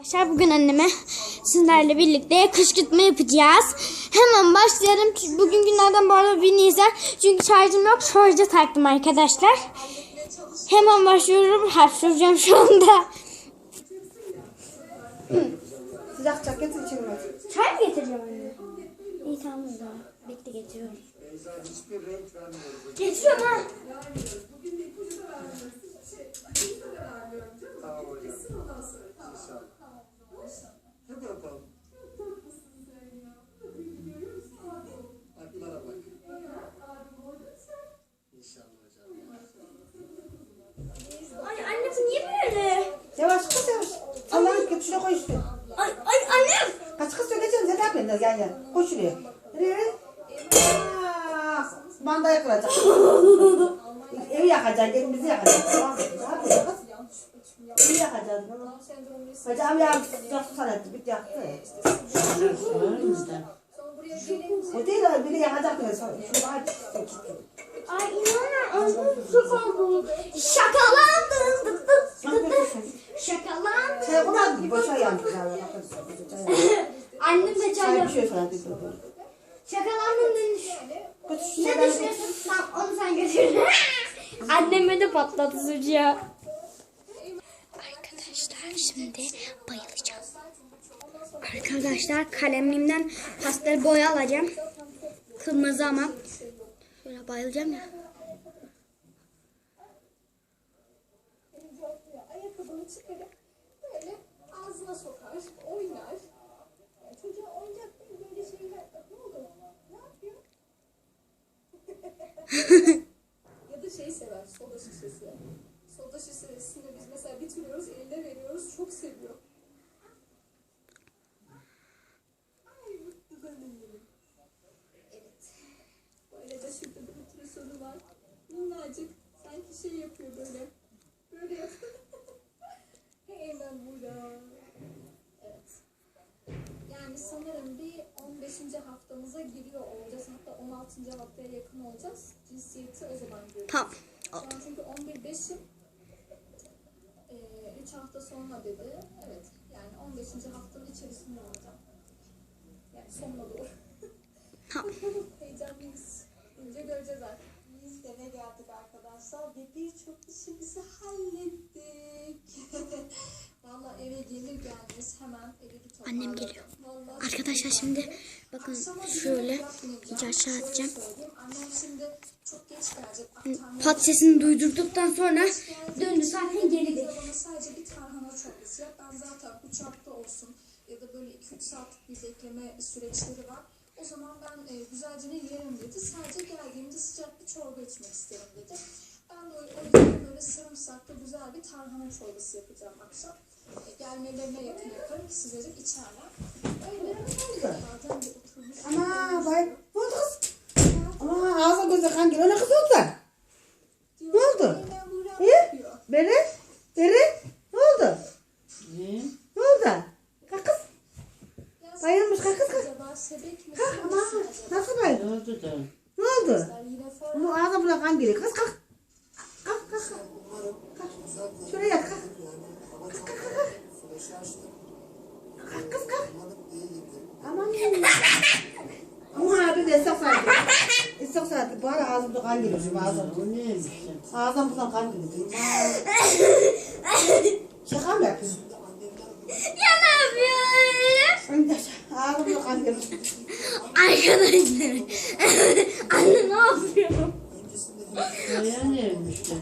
Arkadaşlar bugün anneme sizlerle birlikte kışkırtma yapacağız. Hemen başlayalım. Çünkü Bugün günlerden bu arada bir Nisan. Çünkü şarjım yok. Şarja taktım arkadaşlar. Hemen başlıyorum. Hapşıracağım şu anda. Sıcak çak getir içine. Çay mı getireceğim anne? İyi tamam o zaman. Bekle getiriyorum. Getiriyorum ha. Hadi bakalım. Aklara bak. İnşallah hocam. Ay anne bu niye böyle? Yavaş kız yavaş. Allah'ın git şuraya koy işte. Ay, ay annem. Kaç kız söyleyeceğim sen ne yapıyorsun yan yan. Koy şuraya. Nereye? Aa, Manda yakılacak. Evi yakacak, evimizi yakacak. Tamam, Ne yapıyorsun Evi yakacağız. Hocam ya su sanatçı bit yaktı. O değil o biri yakacak aç. Ay inanamıyorum. Çok oldu. Şakalandın. Şakalandın. Şey kullandım. Boşa yandı. Annem de çay yapıyor. şey. Şakalandın demiş. Ne düşünüyorsun? Sen, onu sen götür. Anneme de patladı sucuğa. Şimdi bayılacağım. Arkadaşlar kalemliğimden pastel boya alacağım. Kırmızı ama. Şöyle bayılacağım ya. ayakkabını çıkarıp böyle ağzına sokar, oynar. Yani çocuğa oyuncak değil böyle şeyler. Ne oldu? Ne yapıyor? ya da şey sever, soda şişesi. Soda şişesini biz mesela bitiriyoruz, eline veriyoruz, çok seviyor. Ay mutlu benim. Evet. Böyle de şurada bir ultrasonu var. Minnacık. Sanki şey yapıyor böyle. Böyle yapıyor. Hemen burada. Evet. Yani sanırım bir 15. haftamıza giriyor olacağız. Hatta 16. haftaya yakın olacağız. Cinsiyeti o zaman göreceğiz. Tamam. Şu an çünkü 11 5'im. 3 hafta sonra dedi. Evet. Yani 15. haftanın içerisinde olacağım. Yani sonuna doğru. Tamam. Heyecanlıyız. İnce göreceğiz artık. Biz de eve geldik arkadaşlar ve birçok işimizi hallettik. Valla eve gelir gelmez hemen evi bir toparladım. Annem geliyor. Vallahi Arkadaşlar şimdi bakın şöyle iyice aşağı atacağım. Annem şimdi çok geç gelecek. Aktarma Pat sesini duydurduktan sonra döndü zaten bana sadece bir tarhana çorbası yap. Ben zaten uçakta olsun ya da böyle 2-3 saatlik bir bekleme süreçleri var. O zaman ben e, güzelce ne yerim dedi. Sadece geldiğimde sıcak bir çorba içmek isterim dedi. Ben de o o yüzden böyle sarımsaklı güzel bir tarhana çorbası yapacağım akşam. E, gelmelerine yakın yaparım ki sıcacık içerler. Öyle. Zaten bir oturmuş. Ama vay. Ne oldu kız? Ama ağzına gözüne kan geliyor. Ne kız? Diyor, Ne oldu? "Hemen Burak İyi. yapıyor." Beri? Beri? Ne oldu? Ne oldu? Kalk kız. Bayılmış, kalk kız, kalk. Acaba sebek mi? Kalk ama. Nasıl bayıldın? Ne oldu da? Ne oldu? Bunu ağzına kan geliyor. Kız. Kalk. Şuraya kalk. Kalk kalk kalk. Kalk kız kalk. Aman. Ama abi de esok saati. Esok saati. Bu ara ağzımda kan geliyor şimdi ağzım. O neymiş lan? Ağzım buradan kan geliyor. Şaka mı yapıyorsun? Ya ne yapıyorsun? Ağzımda kan geliyor. Arkadaşlar. Anne ne yapıyor? Kaya neymiş lan?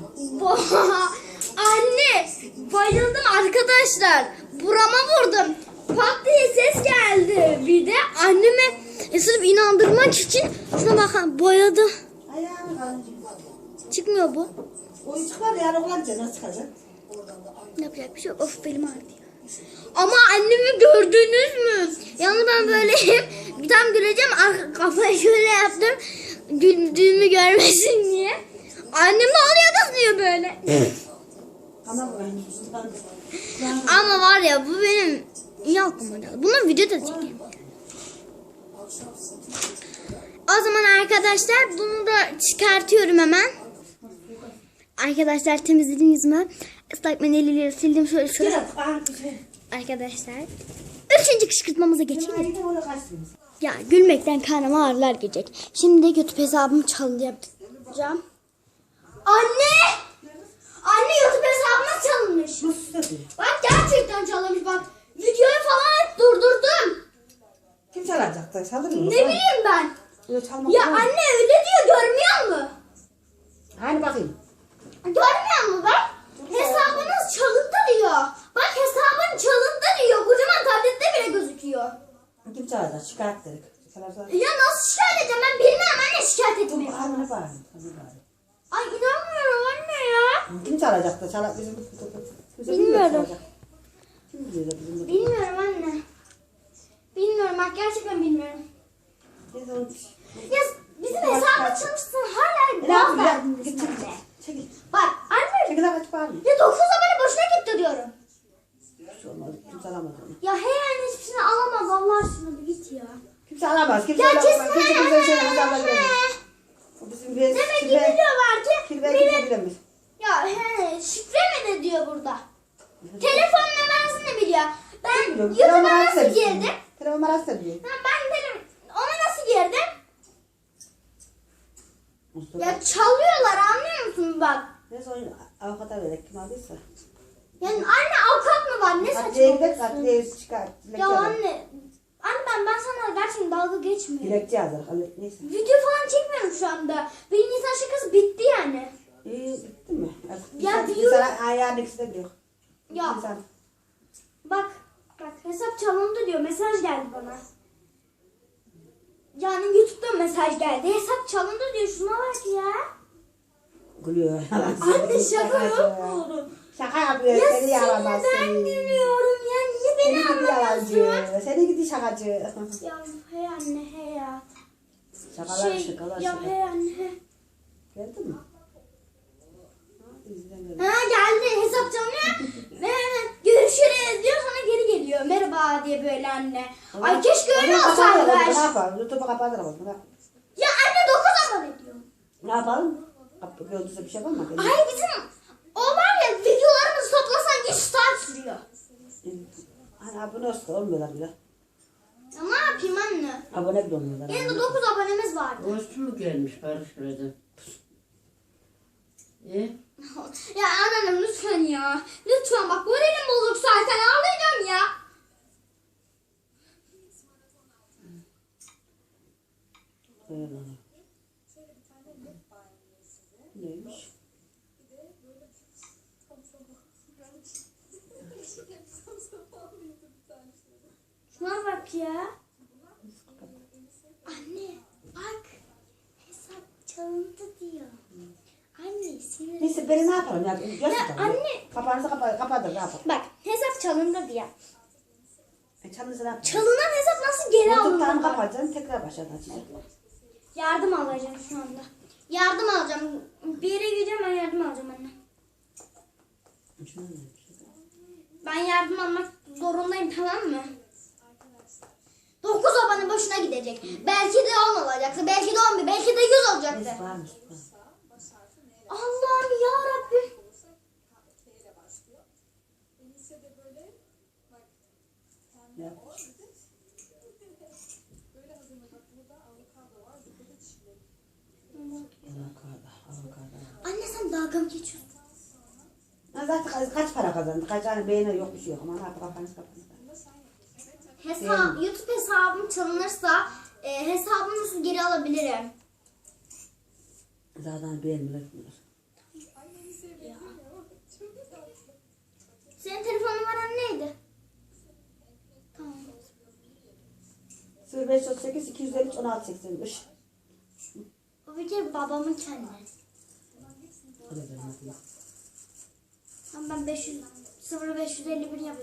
Bayıldım arkadaşlar. Burama vurdum. Pat diye ses geldi. Bir de anneme sırf inandırmak için şuna bakın boyadı. Ayağını. Çıkmıyor bu. O çıkar yani oğlan canına çıkacak. Yapacak bir şey yok. Of belim ağrıyor. Ama annemi gördünüz mü? Yani ben böyleyim. Bir tam güleceğim. ar- Kafayı şöyle yaptım. Güldüğümü görmesin diye. Annem ne oluyor kız diyor böyle. Ama var ya bu benim iyi aklıma geldi. Bunu video da çekeyim. O zaman arkadaşlar bunu da çıkartıyorum hemen. Arkadaşlar temizledim yüzümü. Islak mendiliyle sildim şöyle şöyle. Kan. Arkadaşlar. Üçüncü kışkırtmamıza geçelim. Ya gülmekten karnıma ağrılar gelecek. Şimdi YouTube hesabımı çalacağım. Anne! Anne YouTube çalınmış. Nasıl? Bak gerçekten çalınmış bak. Videoyu falan durdurdum. Kim çalacak da çalır mı? Ne bileyim ben. Öyle çalmak Ya olmaz. anne öyle diyor görmüyor musun? Hani bakayım. Görmüyor musun bak? Hesabınız çalındı diyor. Bak hesabın çalındı diyor. Kocaman tablette bile gözüküyor. Kim çalacak? Şikayet. Çalarsa. Ya nasıl şikayet edeceğim ben bilmem anne şikayet etmeyi. Anne bari. Ay ya. Kim çalacak da çalak bizim bizim Bilmiyorum. çalacak. Kim bizim. Bilmiyorum anne. Bilmiyorum bak gerçekten bilmiyorum. Biz onu- Ya bizim hesabı çalışsın hala Git bende. çekil. Çekil. Bak anne Çekil kaç bari. ya 9 abone boşuna gitti diyorum. Hiç olmaz. Kimse alamaz onu. Ya her an hiçbir şey alamaz Allah aşkına bir git ya. Kimse alamaz. Kimse Ya alamaz. Kimse kimse şey anne. bizim bir Demek ki biliyorlar ki bilemez. Ya he şifre mi de diyor burada. Telefon numarasını biliyor. Ben Bilmiyorum. YouTube'a Telefon numarası da nasıl biliyor. girdim? Telefon numarası da biliyor. Ha, ben dedim ona nasıl girdim? Mustafa. Ya çalıyorlar anlıyor musun bak? Neyse oyun avukata verek kim aldıysa. Yani anne avukat mı var? Ne Adliyeye gidelim saçmalıyorsun? adliyeye çıkar. dilekçe Ya yazar. anne. Anne ben, ben sana gerçekten dalga geçmiyorum. Dilekçe yazar. Neyse. Video falan çekmiyorum şu anda. Benim insan şakası bitti yani. İyi bitti mi? Artık Ya insan, biliyorum. insan ayağını ikisi de biliyor. Ya İnsan. bak bak hesap çalındı diyor. Mesaj geldi bana. Yani YouTube'dan mesaj geldi. Hesap çalındı diyor. Şuna bak ya. Gülüyor. Anne şaka yok mu? Şaka yapıyor. Ya seni seni yaramaz. ben seni. gülüyorum ya. Niye Seni beni gidi anlamıyorsun? yalancı. Seni gidi şakacı. Ya hey anne hey ya. Şakalar Şey, şakalar ya şaka. hey anne hey. Geldin mi? Ha, izlemiyorum. Ha geldi hesap çalınıyor. Ve görüşürüz diyor sonra geri geliyor. Merhaba diye böyle anne. Ay keşke öyle kapatalım, Ne olsaydı. yapalım? YouTube'u kapatırım. Ne yapalım? Ya anne 9 abone diyor. Ne yapalım? Gördüyse bir şey yapalım mı? Ay bizim o var ya videolarımızı toplasan 100 saat sürüyor. Hani abone olsa olmuyorlar bile. Ya ne yapayım anne? Abone bile olmuyorlar. Benim de 9 abonemiz vardı. Boşçu mu gelmiş Barış Bey'den? E? ya anneannem lütfen ya. Lütfen bak moralim bozuk zaten ağlayacağım ya. Eyvallah. Neymiş? Şuna bak ya. Anne bak hesap çalındı diyor. Anne sinir. Neyse beni ne yapalım ya? Gerçekten. anne. Kapağınızı kapa kapatın ne yapalım? Bak hesap çalındı diyor. E, Çalınızı ne yapalım? Çalınan hesap nasıl geri alınır? kapatacaksın tekrar baştan açacaksın. Yardım alacağım şu anda. Yardım alacağım. Bir yere gideceğim ben yardım alacağım anne. Şuna ne? Ben yardım almak zorundayım tamam mı? 9 abone boşuna gidecek. Belki de 10 olacaktı. Belki de 11. Belki de 100 olacaktı. Allah'ım ya Rabbim. Ya. Anne sen dalga mı geçiyorsun? Zaten kaç, para kazandı? Kaç tane beğeni yok bir şey yok ama ne yapalım kafanız kafanız. Hesap, YouTube hesabım çalınırsa e, hesabımı nasıl geri alabilirim? Zaten beğenmiyorlar. Senin telefon numaran neydi? Tamam. 0538 253 16 85. O bir kere babamın kendi. Ama ben 500 0551 yapacağım.